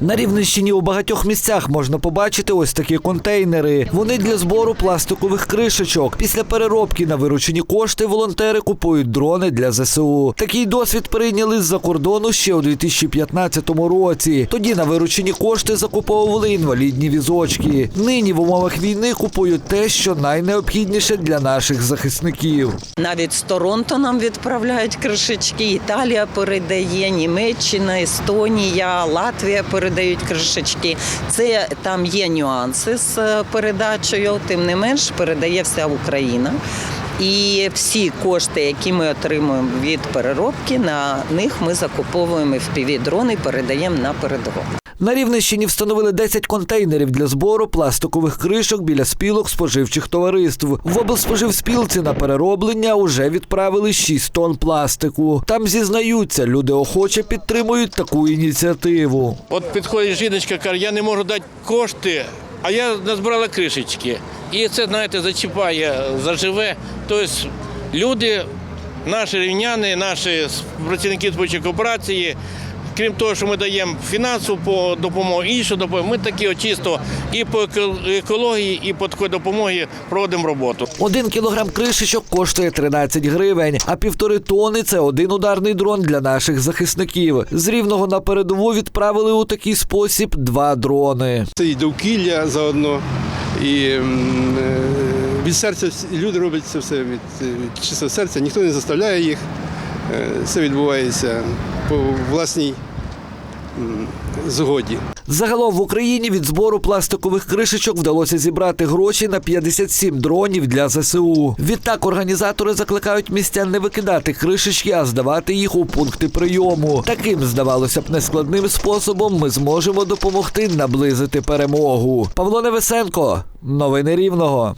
На Рівненщині у багатьох місцях можна побачити ось такі контейнери. Вони для збору пластикових кришечок. Після переробки на виручені кошти волонтери купують дрони для ЗСУ. Такий досвід перейняли з-за кордону ще у 2015 році. Тоді на виручені кошти закуповували інвалідні візочки. Нині в умовах війни купують те, що найнеобхідніше для наших захисників. Навіть з Торонто нам відправляють кришечки. Італія передає, Німеччина, Естонія, Латвія передають кришечки. Це там є нюанси з е, передачею, тим не менш передає вся Україна. І всі кошти, які ми отримуємо від переробки, на них ми закуповуємо fpv дрони передаємо на передову. На Рівненщині встановили 10 контейнерів для збору пластикових кришок біля спілок споживчих товариств. В облспоживспілці на перероблення уже відправили 6 тонн пластику. Там зізнаються, люди охоче підтримують таку ініціативу. От підходить жіночка, каже, я не можу дати кошти, а я назбирала кришечки. І це, знаєте, зачіпає, заживе. Тобто люди, наші рівняни, наші працівники спочатку кооперації, крім того, що ми даємо фінансову по- допомогу, іншу допомогу, ми такі чисто і по екології, і по такої допомоги проводимо роботу. Один кілограм кришечок коштує 13 гривень, а півтори тони це один ударний дрон для наших захисників. З рівного на передову відправили у такий спосіб два дрони. Це і довкілля заодно, і е, від серця люди роблять це все від, від чистого серця, ніхто не заставляє їх. Е, Це відбувається по власній згоді. Загалом в Україні від збору пластикових кришечок вдалося зібрати гроші на 57 дронів для ЗСУ. Відтак організатори закликають містян не викидати кришечки, а здавати їх у пункти прийому. Таким, здавалося б, нескладним способом ми зможемо допомогти наблизити перемогу. Павло Невесенко, новини Рівного.